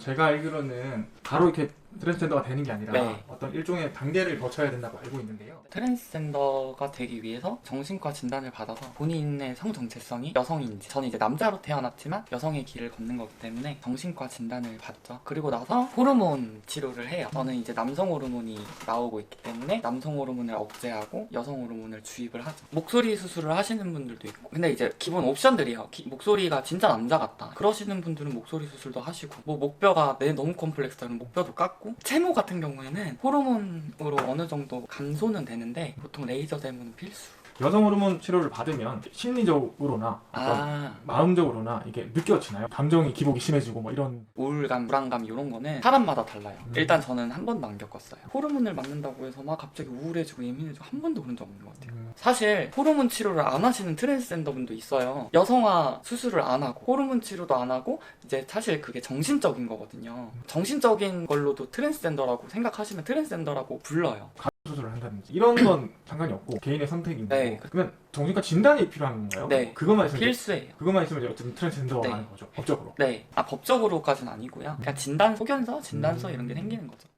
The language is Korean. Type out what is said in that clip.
제가 알기로는 바로 이렇게 트랜스젠더가 되는 게 아니라 네. 어떤 일종의 단계를 거쳐야 된다고 알고 있는데요. 트랜스젠더가 되기 위해서 정신과 진단을 받아서 본인의 성 정체성이 여성인지 저는 이제 남자로 태어났지만 여성의 길을 걷는 거기 때문에 정신과 진단을 받죠. 그리고 나서 호르몬 치료를 해요. 저는 이제 남성 호르몬이 나오고 있기 때문에 남성 호르몬을 억제하고 여성 호르몬을 주입을 하죠. 목소리 수술을 하시는 분들도 있고 근데 이제 기본 옵션들이에요. 기- 목소리가 진짜 남자 같다. 그러시는 분들은 목소리 수술도 하시고 뭐 목뼈가 내 너무 컴플렉스다 면 목뼈도 깎고 채모 같은 경우에는 호르몬으로 어느 정도 감소는 되는데 보통 레이저 제모는 필수. 여성 호르몬 치료를 받으면 심리적으로나 아 마음적으로나 이게 느껴지나요? 감정이 기복이 심해지고 뭐 이런 우울감, 불안감 이런 거는 사람마다 달라요. 일단 저는 한 번도 안 겪었어요. 호르몬을 맞는다고 해서 막 갑자기 우울해지고 예민해지고 한 번도 그런 적 없는 것 같아요. 음, 사실 호르몬 치료를 안 하시는 트랜스젠더 분도 있어요. 여성화 수술을 안 하고 호르몬 치료도 안 하고 이제 사실 그게 정신적인 거거든요. 정신적인 걸로도 트랜스젠더라고 생각하시면 트랜스젠더라고 불러요. 수술을 한다든지 이런 건 상관이 없고 개인의 선택인데 네. 그러면 정신과 진단이 필요한 건가요? 네. 그것만 있으면 필수예요. 그것만 있으면 이제 어쨌든 트랜스젠더가 네. 하는 거죠 법적으로 네. 아 법적으로까지는 아니고요. 그냥 진단 소견서, 진단서 이런 게 생기는 거죠.